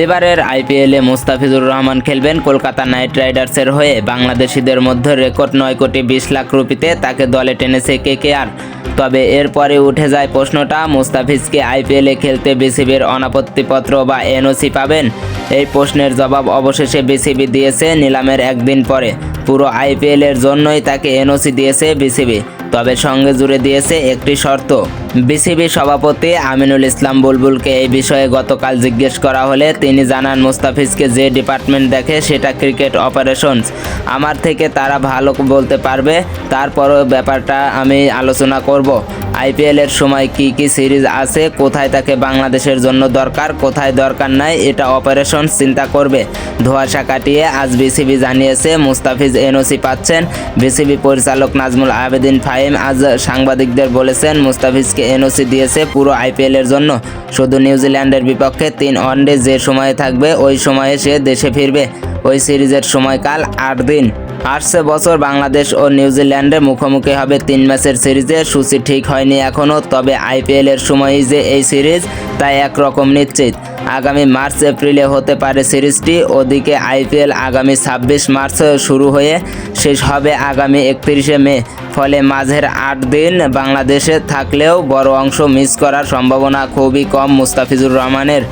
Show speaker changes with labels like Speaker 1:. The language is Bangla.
Speaker 1: এবারের আইপিএলে মুস্তাফিজুর রহমান খেলবেন কলকাতা নাইট রাইডার্সের হয়ে। বাংলাদেশিদের মধ্যে রেকর্ড নয় কোটি বিশ লাখ রুপিতে তাকে দলে টেনেছে কেকেআর তবে এরপরে উঠে যায় প্রশ্নটা, মুস্তাফিজকে আইপিএলে খেলতে বিসিবির অনাপত্তিপত্র বা এনওসি পাবেন? এই প্রশ্নের জবাব অবশেষে বিসিবি দিয়েছে নিলামের একদিন পরে। পুরো আইপিএলের জন্যই তাকে এনওসি দিয়েছে বিসিবি, তবে সঙ্গে জুড়ে দিয়েছে একটি শর্ত। বিসিবি সভাপতি আমিনুল ইসলাম বুলবুলকে এই বিষয়ে গতকাল জিজ্ঞেস করা হলে তিনি জানান, মুস্তাফিজকে যে ডিপার্টমেন্ট দেখে সেটা ক্রিকেট অপারেশনস। আমার থেকে তারা ভালো বলতে পারবে, তারপরও ব্যাপারটা আমি আলোচনা করব। আইপিএলের সময় কি কি সিরিজ আছে, কোথায় তাকে বাংলাদেশের জন্য দরকার, কোথায় দরকার নাই, এটা অপারেশন চিন্তা করবে। ধোয়াশা কাটিয়ে আজ বিসিবি জানিয়েছে, মুস্তাফিজ এনওসি পাচ্ছেন। বিসিবি পরিচালক নাজমুল আবেদিন ফাহিম আজ সাংবাদিকদের বলেছেন, মুস্তাফিজকে এনওসি দিয়েছে পুরো আইপিএলের জন্য। শুধু নিউজিল্যান্ডের বিপক্ষে তিন ওয়ানডে যে সময়ে থাকবে, ওই সময়ে সে দেশে ফিরবে। ওই সিরিজের সময়কাল আট দিন। আসছে বছর বাংলাদেশ ও নিউজিল্যান্ডে মুখোমুখি হবে তিন ম্যাচের সিরিজে। সূচি ঠিক হয়নি এখনও, তবে আইপিএলের সময়ই যে এই সিরিজ তাই একরকম নিশ্চিত। আগামী মার্চ, এপ্রিলে হতে পারে সিরিজটি। ওদিকে আইপিএল আগামী ছাব্বিশ মার্চ শুরু হয়ে শেষ হবে আগামী একত্রিশে মে। ফলে মাঝের আট দিন বাংলাদেশে থাকলেও বড় অংশ মিস করার সম্ভাবনা খুবই কম মুস্তাফিজুর রহমানের।